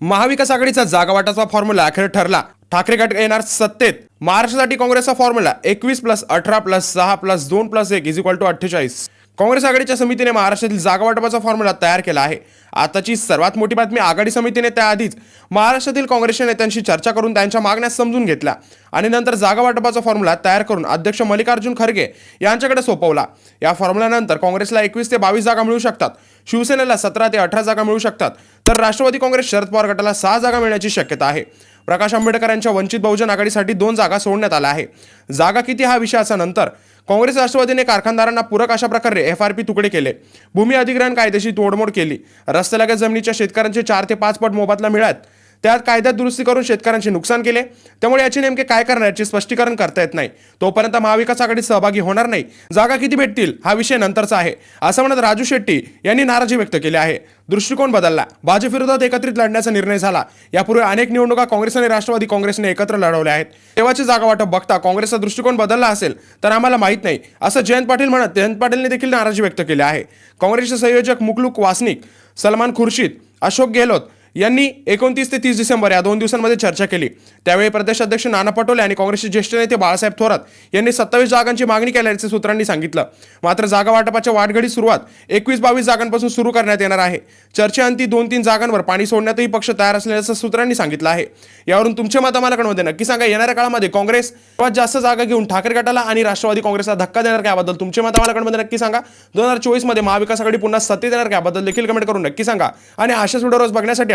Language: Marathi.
महाविकास आघाडीचा जागावाटाचा फॉर्म्युला अखेर ठरला. ठाकरे गट येणार सत्तेत. महाराष्ट्रासाठी काँग्रेसचा फॉर्म्युला एकवीस प्लस अठरा प्लस सहा प्लस दोन प्लस एक इज इक्वल टू अठ्ठेचाळीस. काँग्रेस आघाडीच्या समितीने महाराष्ट्रातील जागावाटपाचा फॉर्म्युला तयार केला आहे. आताची सर्वात मोठी बातमी आघाडी समितीने त्याआधीच महाराष्ट्रातील काँग्रेसच्या नेत्यांशी चर्चा करून त्यांच्या मागण्या समजून घेतल्या आणि नंतर जागावाटपाचा फॉर्म्युला तयार करून अध्यक्ष मल्लिकार्जुन खरगे यांच्याकडे सोपवला. या फॉर्म्युल्यानंतर काँग्रेसला एकवीस ते बावीस जागा मिळू शकतात. शिवसेनेला सतरा ते अठरा जागा मिळू शकतात. तर राष्ट्रवादी काँग्रेस शरद पवार गटाला सहा जागा मिळण्याची शक्यता आहे. प्रकाश आंबेडकर यांच्या वंचित बहुजन आघाडीसाठी दोन जागा सोडण्यात आल्या आहे जागा किती हा विषय नंतर काँग्रेस राष्ट्रवादीने कारखानदारांना पूरक अशा प्रकारे एफ आर पी तुकडे केले. भूमी अधिग्रहण कायदेशी तोडमोड केली. रस्त्यालगत जमिनीच्या शेतकऱ्यांचे चार ते पाच पट मोबदला मिळत त्यात कायद्यात दुरुस्ती करून शेतकऱ्यांचे नुकसान केले. त्यामुळे याचे नेमके काय करणार याचे स्पष्टीकरण करता येत नाही. तोपर्यंत महाविकास आघाडीत सहभागी होणार नाही. जागा किती भेटतील हा विषय नंतरचा आहे. असं म्हणत राजू शेट्टी यांनी नाराजी व्यक्त केली आहे. दृष्टिकोन बदलला. भाजप विरोधात एकत्रित लढण्याचा निर्णय झाला. यापूर्वी अनेक निवडणुका काँग्रेस आणि राष्ट्रवादी काँग्रेसने एकत्र लढवल्या आहेत. तेव्हाची जागा वाटप बघता काँग्रेसचा दृष्टिकोन बदलला असेल तर आम्हाला माहीत नाही असं जयंत पाटील म्हणत जयंत पाटीलने देखील नाराजी व्यक्त केली आहे. काँग्रेसचे संयोजक मुकलूक वासनिक सलमान खुर्शीद अशोक गेहलोत यांनी एकोणतीस ते तीस डिसेंबर या दोन दिवसांमध्ये चर्चा केली. त्यावेळी प्रदेश अध्यक्ष नाना पटोले आणि काँग्रेसचे ज्येष्ठ नेते बाळासाहेब थोरात यांनी सत्तावीस जागांची मागणी केल्याचे सूत्रांनी सांगितलं. मात्र जागा वाटपाच्या वाटघडी सुरुवात एकवीस बावीस जागांपासून सुरू करण्यात येणार आहे. चर्चेअंती दोन तीन जागांवर पाणी सोडण्यातही पक्ष तयार असल्याचं सूत्रांनी सांगितलं आहे. यावरून तुमचे मत आम्हाला कळवते नक्की सांगा. येणाऱ्या काळामध्ये काँग्रेस सर्वात जास्त जागा घेऊन ठाकरे गटाला आणि राष्ट्रवादी काँग्रेसला धक्का देणार का याबद्दल तुमचे मत आम्हाला कळवते नक्की सांगा. दोन हजार चोवीसमध्ये महाविकास आघाडी पुन्हा सत्तेत येणार का याबद्दल देखील कमेंट करून नक्की सांगा. आणि अशाच व्हिडिओ रोज बघण्यासाठी